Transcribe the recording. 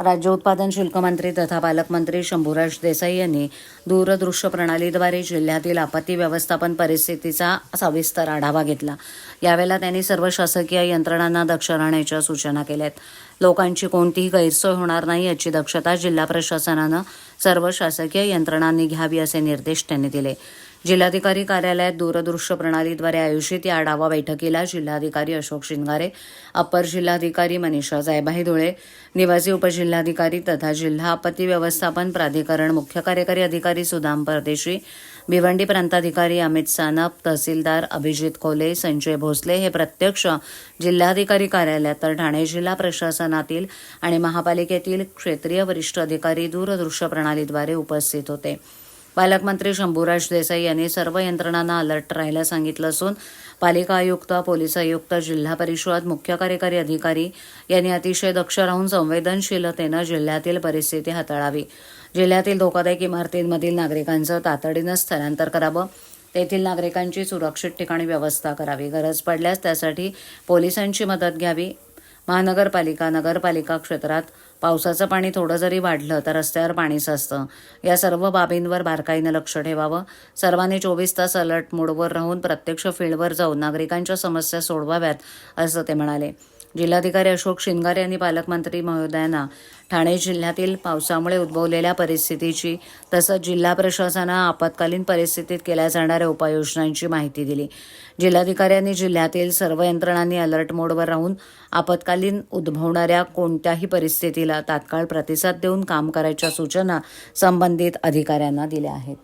राज्य उत्पादन शुल्क मंत्री तथा पालकमंत्री शंभूराज देसाई यांनी दूरदृश्य प्रणालीद्वारे जिल्ह्यातील आपत्ती व्यवस्थापन परिस्थितीचा सविस्तर आढावा घेतला. यावेळेला त्यांनी सर्व शासकीय यंत्रणांना दक्ष राहण्याच्या सूचना केल्या आहेत लोकांची कोणतीही गैरसोय होणार नाही याची दक्षता जिल्हा प्रशासनानं सर्व शासकीय यंत्रणांनी घ्यावी असे निर्देश त्यांनी दिले. जिल्हाधिकारी कार्यालयात दूरदृश्य प्रणालीद्वारे आयोजित या आढावा बैठकीला जिल्हाधिकारी अशोक शिंगारे अपर जिल्हाधिकारी मनीषा जायभाई धुळे निवासी उपजिल्हाधिकारी तथा जिल्हा आपत्ती व्यवस्थापन प्राधिकरण मुख्य कार्यकारी अधिकारी सुदाम परदेशी भिवंडी प्रांताधिकारी अमित सानप तहसीलदार अभिजित कोले संजय भोसले हे प्रत्यक्ष जिल्हाधिकारी कार्यालयात तर ठाणे जिल्हा प्रशासनातील आणि महापालिकेतील क्षेत्रीय वरिष्ठ अधिकारी दूरदृश्य प्रणालीद्वारे उपस्थित होते. पालकमंत्री शंभूराज देसाई यांनी सर्व यंत्रणांना अलर्ट राहायला सांगितलं असून पालिका आयुक्त पोलीस आयुक्त जिल्हा परिषद मुख्य कार्यकारी अधिकारी यांनी अतिशय दक्ष राहून संवेदनशीलतेनं जिल्ह्यातील परिस्थिती हाताळावी. जिल्ह्यातील धोकादायक इमारतींमधील नागरिकांचं तातडीनं स्थलांतर करावं. तेथील नागरिकांची सुरक्षित ठिकाणी व्यवस्था करावी. गरज पडल्यास त्यासाठी पोलिसांची मदत घ्यावी. महानगरपालिका नगरपालिका क्षेत्रात पावसाचं पाणी थोडं जरी वाढलं तर रस्त्यावर पाणी साचतं. या सर्व बाबींवर बारकाईनं लक्ष ठेवावं. सर्वांनी चोवीस तास अलर्ट मोडवर राहून प्रत्यक्ष फील्डवर जाऊन नागरिकांच्या समस्या सोडवाव्यात असं ते म्हणाले. जिल्हाधिकारी अशोक शिंगारे यांनी पालकमंत्री महोदयांना ठाणे जिल्ह्यातील पावसामुळे उद्भवलेल्या परिस्थितीची तसंच जिल्हा प्रशासनानं आपत्कालीन परिस्थितीत केल्या जाणाऱ्या उपाययोजनांची माहिती दिली. जिल्हाधिकाऱ्यांनी जिल्ह्यातील सर्व यंत्रणांनी अलर्ट मोडवर राहून आपत्कालीन उद्भवणाऱ्या कोणत्याही परिस्थितीला तात्काळ प्रतिसाद देऊन काम करायच्या सूचना संबंधित अधिकाऱ्यांना दिल्या आहेत.